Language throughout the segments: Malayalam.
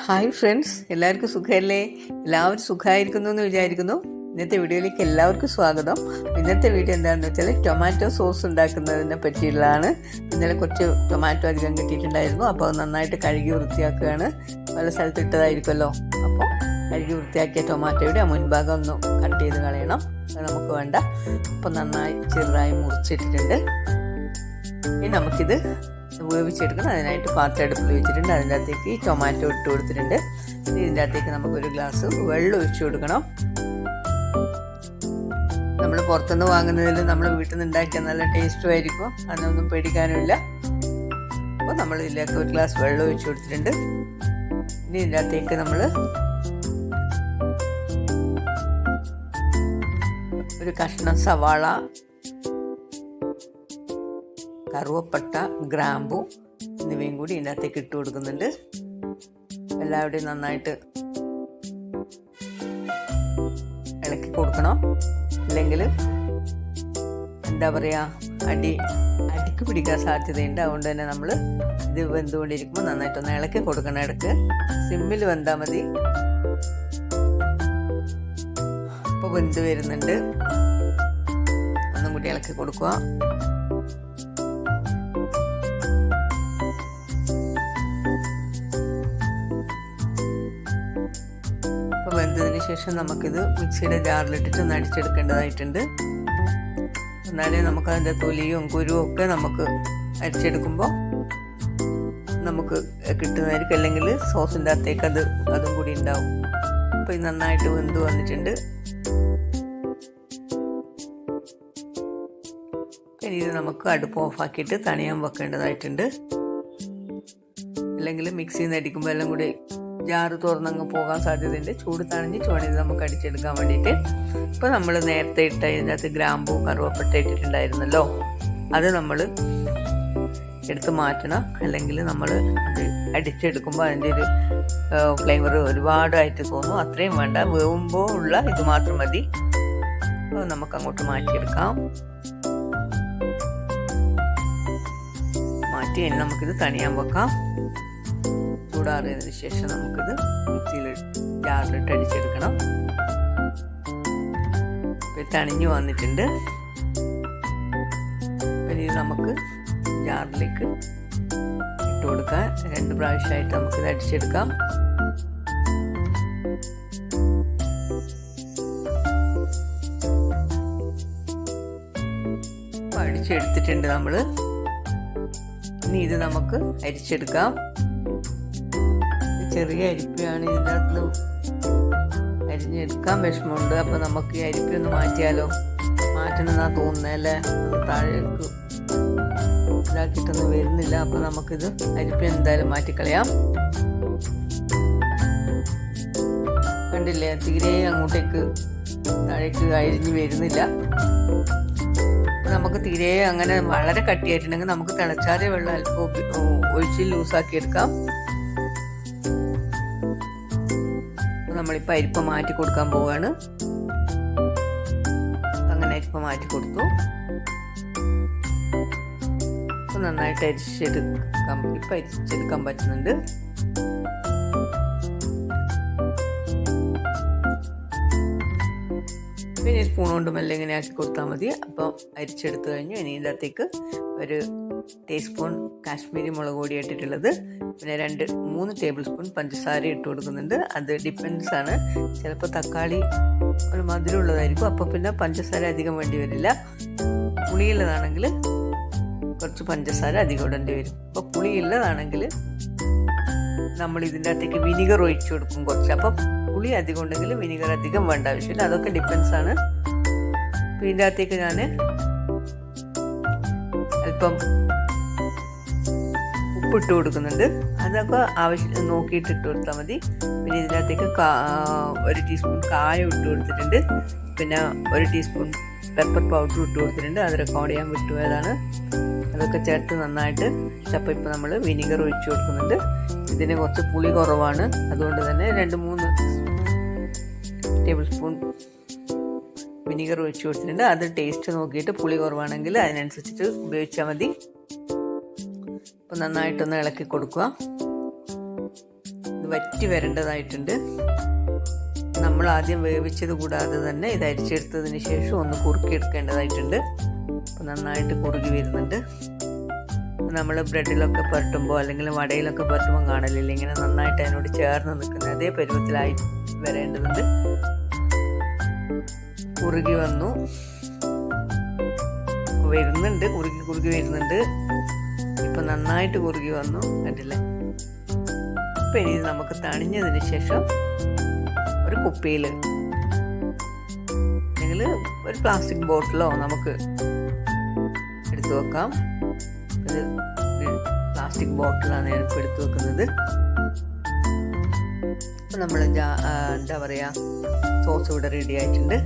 ഹായ് ഫ്രണ്ട്സ് എല്ലാവർക്കും സുഖമല്ലേ എല്ലാവരും സുഖമായിരിക്കുന്നു എന്ന് വിചാരിക്കുന്നു. ഇന്നത്തെ വീഡിയോയിലേക്ക് എല്ലാവർക്കും സ്വാഗതം. ഇന്നത്തെ വീഡിയോ എന്താണെന്ന് വെച്ചാൽ ടൊമാറ്റോ സോസ് ഉണ്ടാക്കുന്നതിനെ പറ്റിയുള്ളതാണ്. ഇന്നലെ കുറച്ച് ടൊമാറ്റോ അധികം കിട്ടിയിട്ടുണ്ടായിരുന്നു. അപ്പോൾ നന്നായിട്ട് കഴുകി വൃത്തിയാക്കുകയാണ്. പല സ്ഥലത്ത് ഇട്ടതായിരിക്കുമല്ലോ. അപ്പോൾ കഴുകി വൃത്തിയാക്കിയ ടൊമാറ്റോയുടെ മുൻഭാഗം ഒന്ന് കട്ട് ചെയ്ത് കളയണം. അത് നമുക്ക് വേണ്ട. അപ്പോൾ നന്നായി ചെറുതായി മുറിച്ചിട്ടിട്ടുണ്ട്. ഇനി നമുക്കിത് വേവിച്ചെടുക്കണം അതിനായിട്ട് പാത്രം അടുപ്പിൽ വെച്ചിട്ടുണ്ട്. അതിന്റെ അകത്തേക്ക് ഈ ടൊമാറ്റോ ഇട്ട് കൊടുത്തിട്ടുണ്ട്. ഇനി ഇതിന്റെ അകത്തേക്ക് നമുക്കൊരു ഗ്ലാസ് വെള്ളം ഒഴിച്ചു കൊടുക്കണം. നമ്മൾ പുറത്തുനിന്ന് വാങ്ങുന്നതിൽ നമ്മൾ വീട്ടിൽ നിന്ന് ഉണ്ടാക്കിയാൽ നല്ല ടേസ്റ്റും ആയിരിക്കും. അതിനൊന്നും പേടിക്കാനുമില്ല. അപ്പോൾ നമ്മൾ ഇതിലേക്ക് ഒരു ഗ്ലാസ് വെള്ളം ഒഴിച്ചു കൊടുത്തിട്ടുണ്ട്. ഇനി ഇതിന്റെ അകത്തേക്ക് നമ്മൾ ഒരു കഷ്ണം സവാള കറുവപ്പട്ട ഗ്രാമ്പു എന്നിവയും കൂടി ഇതിനകത്തേക്ക് ഇട്ട് കൊടുക്കുന്നുണ്ട്. എല്ലാവരുടെയും നന്നായിട്ട് ഇളക്കി കൊടുക്കണം. അല്ലെങ്കിൽ എന്താ പറയുക അടി അടിക്ക് പിടിക്കാൻ സാധ്യതയുണ്ട്. അതുകൊണ്ട് തന്നെ നമ്മൾ ഇത് വെന്തുകൊണ്ടിരിക്കുമ്പോൾ നന്നായിട്ടൊന്ന് ഇളക്കി കൊടുക്കണം ഇടയ്ക്ക്. സിമ്മിൽ വെന്താൽ മതി. ഇപ്പോൾ വെന്ത് വരുന്നുണ്ട്. ഒന്നും കൂടി ഇളക്കി കൊടുക്കുക. വെന്തതിന് ശേഷം നമുക്കിത് മിക്സിയുടെ ജാറിലിട്ടിട്ട് ഒന്ന് അടിച്ചെടുക്കേണ്ടതായിട്ടുണ്ട് എന്നാലേ നമുക്ക് അതിന്റെ തൊലിയും കുരുവും ഒക്കെ നമുക്ക് അരിച്ചെടുക്കുമ്പോൾ നമുക്ക് കിട്ടുന്നതായിരിക്കും. അല്ലെങ്കിൽ സോസിന്റെ അകത്തേക്ക് അത് അതും കൂടി ഉണ്ടാവും. അപ്പോൾ ഇത് നന്നായിട്ട് വെന്ത് വന്നിട്ടുണ്ട്. ഇനി ഇത് നമുക്ക് അടുപ്പ് ഓഫാക്കിയിട്ട് തണിയാൻ വെക്കേണ്ടതായിട്ടുണ്ട്. അല്ലെങ്കിൽ മിക്സിയിൽ നിന്ന് അടിക്കുമ്പോൾ എല്ലാം കൂടി ജാറ് തുറന്നങ്ങ് പോകാൻ സാധ്യതയുണ്ട്. ചൂട് തണിഞ്ഞ് ചുവണിത് നമുക്ക് അടിച്ചെടുക്കാൻ വേണ്ടിയിട്ട് ഇപ്പോൾ നമ്മൾ നേരത്തെ ഇട്ട ഇതിനകത്ത് ഗ്രാമ്പൂ കറുവപ്പട്ട ഇട്ടിട്ടുണ്ടായിരുന്നല്ലോ. അത് നമ്മൾ എടുത്ത് മാറ്റണം. അല്ലെങ്കിൽ നമ്മൾ അത് അടിച്ചെടുക്കുമ്പോൾ അതിന്റെ ഒരു ഫ്ലേവർ ഒരുപാടായിട്ട് തോന്നും. അത്രയും വേണ്ട. വേവുമ്പോൾ ഉള്ള ഇത് മാത്രം മതി. അപ്പോൾ നമുക്ക് അങ്ങോട്ട് മാറ്റിയെടുക്കാം. മാറ്റി നമുക്കിത് തണിയാൻ വെക്കാം. ചൂടാറിയതിന് ശേഷം നമുക്കിത് മിക്സിയിൽ ജാറിലിട്ട് അടിച്ചെടുക്കണം. തണിഞ്ഞു വന്നിട്ടുണ്ട്. ഇനി നമുക്ക് ജാറിലേക്ക് ഇട്ട് കൊടുക്കാം. രണ്ട് പ്രാവശ്യമായിട്ട് നമുക്കിത് അടിച്ചെടുക്കാം. അടിച്ചെടുത്തിട്ടുണ്ട് നമ്മൾ ഇനി ഇത് നമുക്ക് അരിച്ചെടുക്കാം. ചെറിയ അരിപ്പയാണ്. ഇതിന്റെ അകത്ത് അരിഞ്ഞെടുക്കാൻ വിഷമമുണ്ട്. അപ്പോൾ നമുക്ക് ഈ അരിപ്പ ഒന്ന് മാറ്റിയാലോ? മാറ്റണമെന്നാ തോന്നുന്നത് അല്ലേ? താഴേക്ക് ഇതാക്കിയിട്ടൊന്നും വരുന്നില്ല. അപ്പോൾ നമുക്കിത് അരിപ്പ എന്തായാലും മാറ്റിക്കളയാം. കണ്ടില്ലേ? തീരെ അങ്ങോട്ടേക്ക് താഴേക്ക് അരിഞ്ഞ് വരുന്നില്ല. നമുക്ക് തീരെ അങ്ങനെ വളരെ കട്ടിയായിട്ടുണ്ടെങ്കിൽ നമുക്ക് തിളച്ചാറിയ വെള്ളം അല്പം ഒഴിച്ച് ലൂസാക്കി എടുക്കാം. നമ്മളിപ്പോൾ അരിപ്പ മാറ്റി കൊടുക്കാൻ പോവുകയാണ് അങ്ങനെ അരിപ്പ മാറ്റി കൊടുത്തു. നന്നായിട്ട് അരിച്ചെടുക്കാം ഇപ്പം അരിച്ചെടുക്കാൻ പറ്റുന്നുണ്ട്. പിന്നെ സ്പൂൺ കൊണ്ട് മെല്ലെ ഇങ്ങനെ ആക്കി കൊടുത്താൽ മതി. അപ്പോൾ അരിച്ചെടുത്ത് കഴിഞ്ഞു. ഇനി ഇതിനകത്തേക്ക് ഒരു ടീസ്പൂൺ കാശ്മീരി മുളക് പൊടി ഇട്ടിട്ടുള്ളത്. പിന്നെ രണ്ട് മൂന്ന് ടേബിൾ സ്പൂൺ പഞ്ചസാര ഇട്ട് കൊടുക്കുന്നുണ്ട്. അത് ഡിപ്പെൻസ് ആണ്. ചിലപ്പോൾ തക്കാളി ഒരു മധുരമുള്ളതായിരിക്കും അപ്പോൾ പിന്നെ പഞ്ചസാര അധികം വേണ്ടി വരില്ല. പുളിയുള്ളതാണെങ്കിൽ കുറച്ച് പഞ്ചസാര അധികം ഇടേണ്ടി വരും. അപ്പോൾ പുളിയുള്ളതാണെങ്കിൽ നമ്മൾ ഇതിന്റെ അകത്തേക്ക് വിനിഗർ ഒഴിച്ചു കൊടുക്കും കുറച്ച്. അപ്പം പുളി അധികം ഉണ്ടെങ്കിൽ വിനിഗർ അധികം വേണ്ട ആവശ്യമില്ല. അതൊക്കെ ഡിപ്പെൻസ് ആണ്. ഇതിന്റെ അകത്തേക്ക് ഞാൻ അല്പം ഉപ്പിട്ട് കൊടുക്കുന്നുണ്ട്. അതൊക്കെ ആവശ്യം നോക്കിയിട്ട് ഇട്ട് കൊടുത്താൽ മതി. പിന്നെ ഇതിനകത്തേക്ക് ഒരു ടീസ്പൂൺ കായം ഇട്ട് കൊടുത്തിട്ടുണ്ട്. പിന്നെ ഒരു ടീസ്പൂൺ പെപ്പർ പൗഡർ ഇട്ട് കൊടുത്തിട്ടുണ്ട്. അത് റെക്കോർഡ് ചെയ്യാൻ വിട്ടുപോയതാണ് അതൊക്കെ ചേർത്ത് നന്നായിട്ട് അപ്പോൾ ഇപ്പോൾ നമ്മൾ വിനിഗർ ഒഴിച്ചു കൊടുക്കുന്നുണ്ട്. ഇതിന് കുറച്ച് പുളി കുറവാണ്. അതുകൊണ്ട് തന്നെ രണ്ട് മൂന്ന് ടേബിൾ സ്പൂൺ വിനീഗർ ഒഴിച്ചു കൊടുത്തിട്ടുണ്ട്. അത് ടേസ്റ്റ് നോക്കിയിട്ട് പുളി കുറവാണെങ്കിൽ അതിനനുസരിച്ചിട്ട് ഉപയോഗിച്ചാൽ മതി. അപ്പോൾ നന്നായിട്ടൊന്ന് ഇളക്കി കൊടുക്കുക. ഇത് വറ്റി വരേണ്ടതായിട്ടുണ്ട്. നമ്മൾ ആദ്യം വേവിച്ചത് കൂടാതെ തന്നെ ഇത് അരിച്ചെടുത്തതിന് ശേഷം ഒന്ന് കുറുക്കിയെടുക്കേണ്ടതായിട്ടുണ്ട്. അപ്പോൾ നന്നായിട്ട് കുറുകി വരുന്നുണ്ട്. നമ്മൾ ബ്രെഡിലൊക്കെ പുരട്ടുമ്പോൾ അല്ലെങ്കിൽ വടയിലൊക്കെ പുരട്ടുമ്പോൾ കാണലില്ല ഇങ്ങനെ നന്നായിട്ട് അതിനോട് ചേർന്ന് നിൽക്കുന്ന അതേ പരുവത്തിലായി വരേണ്ടതുണ്ട്. കുറുകി വന്നു. വരുന്നുണ്ട് കുറുകി കുറുകി വരുന്നുണ്ട്. ഇപ്പം നന്നായിട്ട് കുറുകി വന്നു കണ്ടില്ലേ? ഇപ്പം ഇനി നമുക്ക് തണിഞ്ഞതിന് ശേഷം ഒരു കുപ്പിയിൽ അല്ലെങ്കിൽ ഒരു പ്ലാസ്റ്റിക് ബോട്ടിലോ നമുക്ക് എടുത്തു വെക്കാം. ഇത് പ്ലാസ്റ്റിക് ബോട്ടിലാണ് ഞാൻ ഇപ്പൊ എടുത്തു വെക്കുന്നത്. നമ്മൾ എന്താ പറയുക സോസ് ഇവിടെ റെഡി ആയിട്ടുണ്ട്.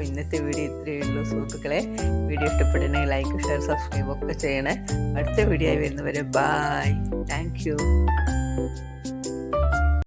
അപ്പോൾ ഇന്നത്തെ വീഡിയോ ഇത്രയേ ഉള്ളൂ. സുഹൃത്തുക്കളെ വീഡിയോ ഇഷ്ടപ്പെട്ടെങ്കിൽ ലൈക്ക് ഷെയർ സബ്സ്ക്രൈബ് ഒക്കെ ചെയ്യണേ. അടുത്ത വീഡിയോ ആയി വരുന്നവരെ ബായ് താങ്ക്